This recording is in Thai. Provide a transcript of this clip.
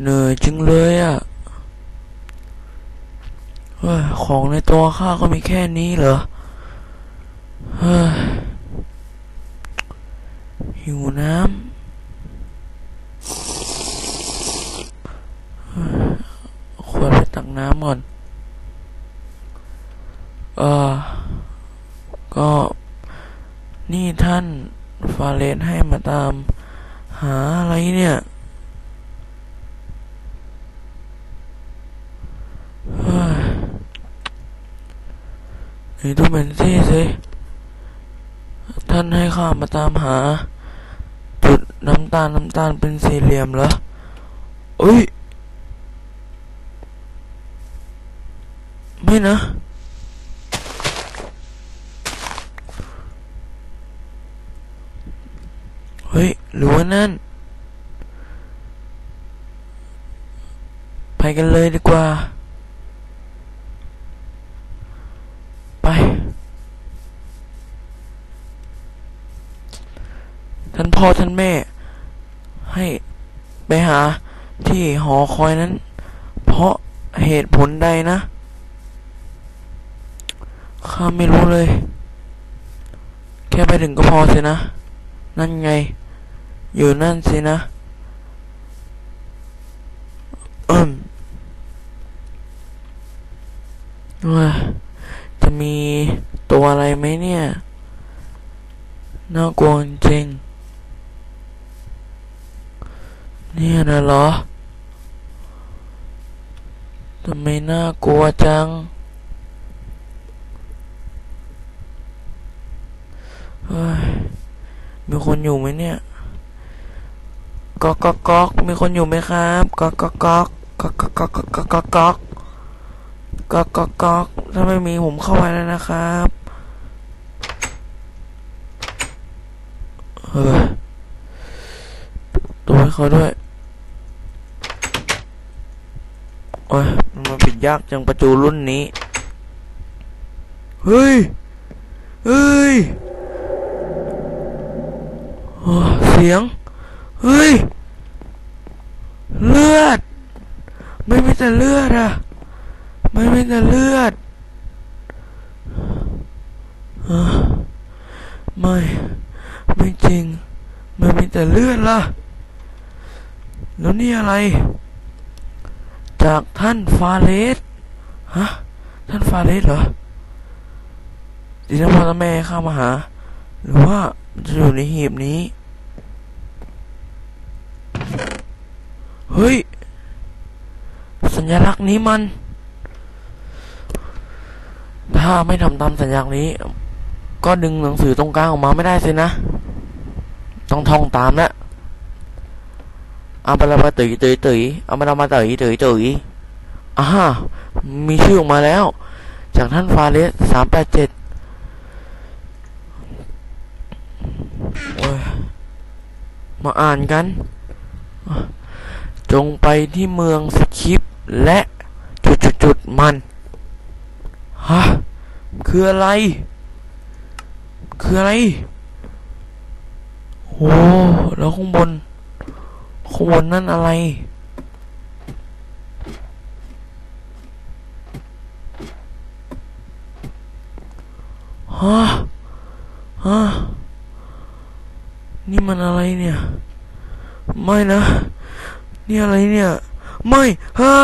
เหนื่อยจึงเลยอะเฮ้ยของในตัวข้าก็มีแค่นี้เหรอเฮ้ยหิวน้ำควรไปตักน้ำก่อนเออก็นี่ท่านฟาเลนให้มาตาม หาอะไรเนี่ยเฮ้ยนี่ดูเป็นซี่สิ ท่านให้ข้ามาตามหา จุดน้ำตาล น้ำตาลเป็นสี่เหลี่ยมเหรอเอ้ย ไม่นะ เฮ้ยหรือว่านั่น ไปกันเลยดีกว่า ไป ท่านพ่อท่านแม่ ให้ไปหาที่หอคอยนั้น เพราะเหตุผลใดนะข้าไม่รู้เลย แค่ไปถึงก็พอสินะ นั่นไง อยู่นั่นสินะอืมว่าจะมีตัวอะไรไหมเนี่ย น่ากลัวจริง เนี่ยนะเหรอทำไมน่ากลัวจังเฮ้ย มีคนอยู่ไหมเนี่ยก๊อกก๊อกก๊อกมีคนอยู่ไหมครับก๊อกก๊อกก๊อกก๊อกก๊อกก๊อกก๊อกก๊อกก๊อกก๊อกก๊อกก๊อกถ้าไม่มีผมเข้าไปแล้วนะครับเออตัวให้เขาด้วยโอ้ยมันปิดยากจังประตูรุ่นนี้ เฮ้ย เฮ้ย เสียง เฮ้ย เลือด ไม่มีแต่เลือดอะไม่มีแต่เลือดฮะไม่ ไม่จริงไม่มีแต่เลือดล่ะ แล้วนี่อะไร จากท่านฟาเลสฮะ ท่านฟาเลสเหรอดีนพ่อและแม่เข้ามาหา หรือว่าจะอยู่ในหีบนี้ เฮ้ย สัญลักษณ์นี้มัน ถ้าไม่ทำตามสัญลักษณ์นี้ ก็ดึงหนังสือตรงกลางออกมาไม่ได้สินะ ต้องท่องตามแล้วเอาไปละมาตุยตุยตุยเอาไปละมาตุยตุยตุยอ่ามีชื่อออกมาแล้ว จากท่านฟาเลสสามแปดเจ็ดมาอ่านกัน จงไปที่เมืองสคริปและจุดๆๆมัน ฮะ คืออะไร คืออะไร โอ้แล้วข้างบน ข้างบนนั่นอะไร ฮะ ฮะ นี่มันอะไรเนี่ย ไม่นะ นี่อะไรเนี่ย ไม่ฮ่า